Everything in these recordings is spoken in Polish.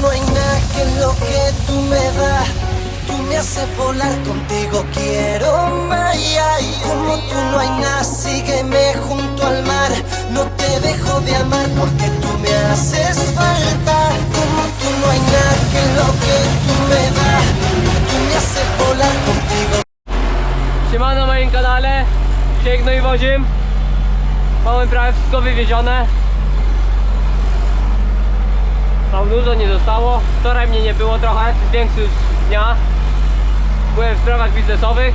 no hay nada que lo que tú me das. Tú me haces volar contigo, quiero más. Como tú no hay nada, sígueme junto al mar. No te dejo de amar porque tú me haces falta. Como tú no hay nada que lo que tú me das. Tú me haces volar contigo. Siemano na moim kanale Piękno i Wozim Mamy prawie wszystko wywiezione dużo nie zostało. Wczoraj mnie nie było trochę z większych dnia. Byłem w sprawach biznesowych.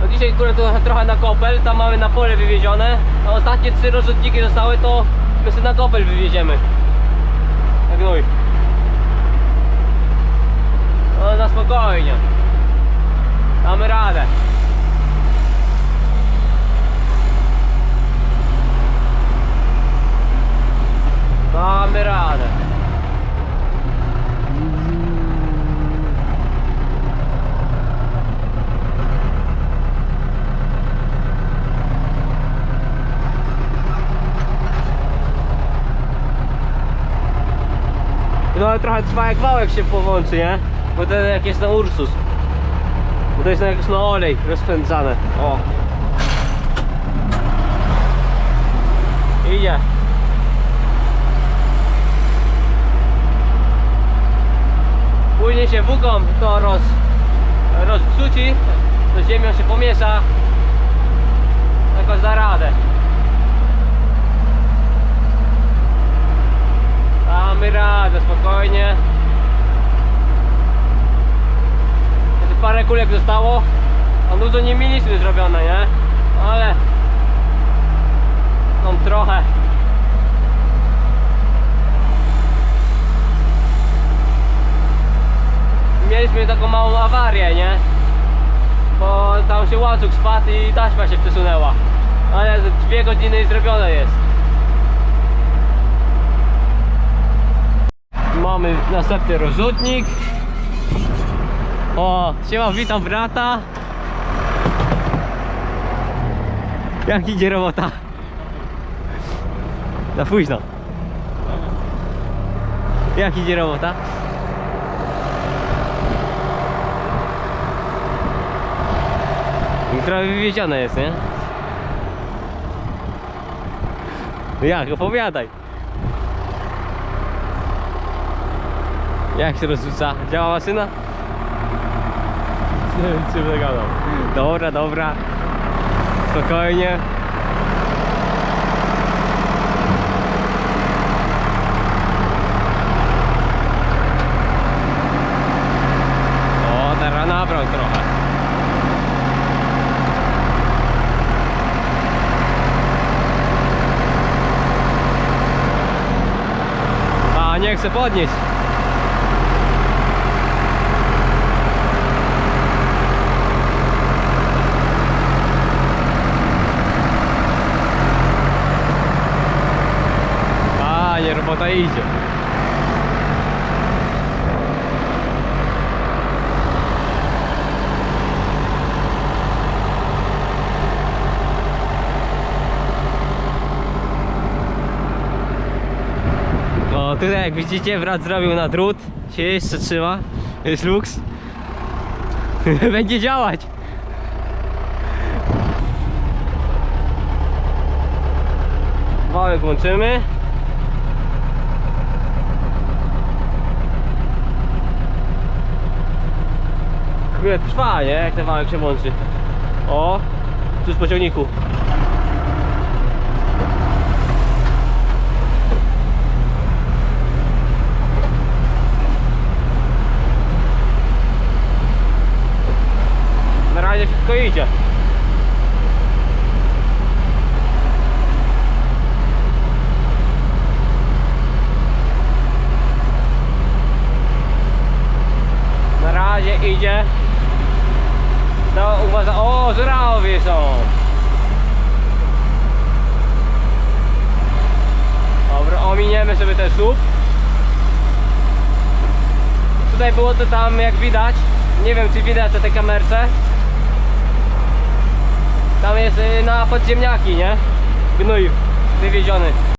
No Dzisiaj akurat trochę, trochę na kopel Tam mamy na pole wywiezione. A ostatnie trzy rozrzutniki zostały to My sobie na kopel wywieziemy. Na gnój No na spokojnie. Damy radę. Damy radę. No trochę trwa jak wałek się powłączy, nie? Bo to jak jest na Ursus. Bo to jest na jakiś na olej rozpędzane. O. Idzie. Później się włóką to roz, rozpsuci, to ziemią się pomiesza. Jakoś da radę. Radę, spokojnie. Parę kulek zostało. A dużo nie mieliśmy zrobione, nie? Ale tam trochę. Mieliśmy taką małą awarię, nie? Bo tam się łańcuch spadł i taśma się przesunęła. Ale dwie godziny zrobione jest. Mamy następny rozrzutnik. O, siema, witam brata. Jak idzie robota? Za późno. Jak idzie robota? Trochę wywiezione jest, nie? Jak, opowiadaj. Jak się rozrzuca? Działa maszyna? Nie wiem, czy będę gadał. Dobra, dobra. Spokojnie. O, teraz nabrał trochę. A, nie chcę podnieść. A, nie, robota idzie. O, tutaj jak widzicie, brat zrobił na drut. Się jeszcze trzyma. Jest luks. Będzie działać. Wałek włączymy. Trwa, nie? Jak ten wałek się włączy. O, tu z pociągniku. Na razie wszystko idzie. Na razie idzie. No uważa. O, żurawie są. Dobra, ominiemy sobie ten słup. Tutaj było to tam jak widać. Nie wiem czy widać na tej kamerce. Tam jest y, na podziemniaki, nie? Gnój wywieziony.